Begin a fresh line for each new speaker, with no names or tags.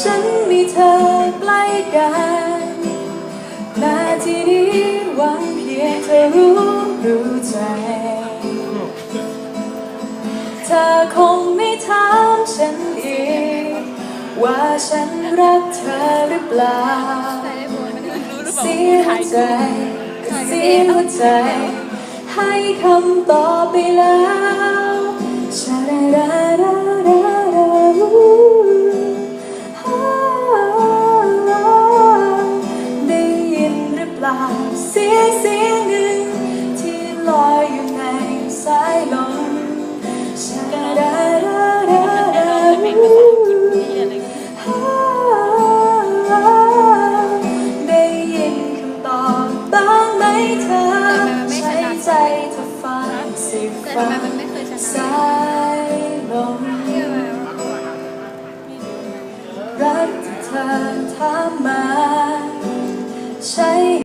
ฉันมีเธอใกันนาทีนี้หวังเพียงเธอรู้รู้ใจ เธอคงไม่ถามฉันอีก ว่าฉันรักเธอหรือเปล่า เสียหัวใจเสียหัวใจ ให้คำตอบไปแล้ว ล่าเสียงเสียงหนึ่งที่ลอยอยู่ในสายลมชาดาดาดาดาดาวูฮ่าได้ยินคำตอบบ้างไหมเธอใช้ใจเธอฟังเสียง
แต่
ฟ้า
ทำไมมันไม่เคยชนะ
สายลมรักที่เธอถามมาใช้